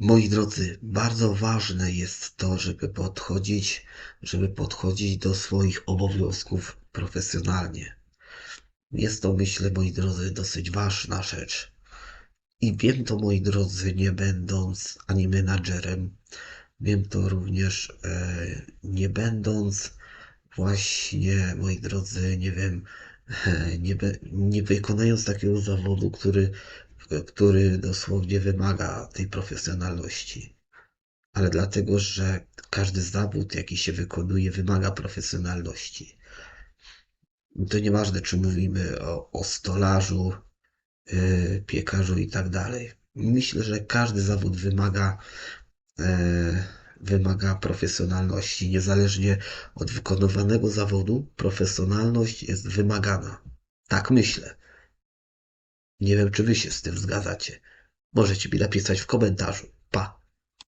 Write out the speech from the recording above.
Moi drodzy, bardzo ważne jest to, żeby podchodzić, żeby podchodzić do swoich obowiązków profesjonalnie. Jest to, myślę, moi drodzy, dosyć ważna rzecz. I wiem to, moi drodzy, nie będąc ani menadżerem, wiem to również e, nie będąc właśnie, moi drodzy, nie wiem, nie, nie takiego zawodu, który, który dosłownie wymaga tej profesjonalności. Ale dlatego, że każdy zawód, jaki się wykonuje, wymaga profesjonalności. To nieważne, czy mówimy o, o stolarzu, yy, piekarzu i tak dalej. Myślę, że każdy zawód wymaga, e, wymaga profesjonalności. Niezależnie od wykonywanego zawodu, profesjonalność jest wymagana. Tak myślę. Nie wiem, czy wy się z tym zgadzacie. Możecie mi napisać w komentarzu. Pa!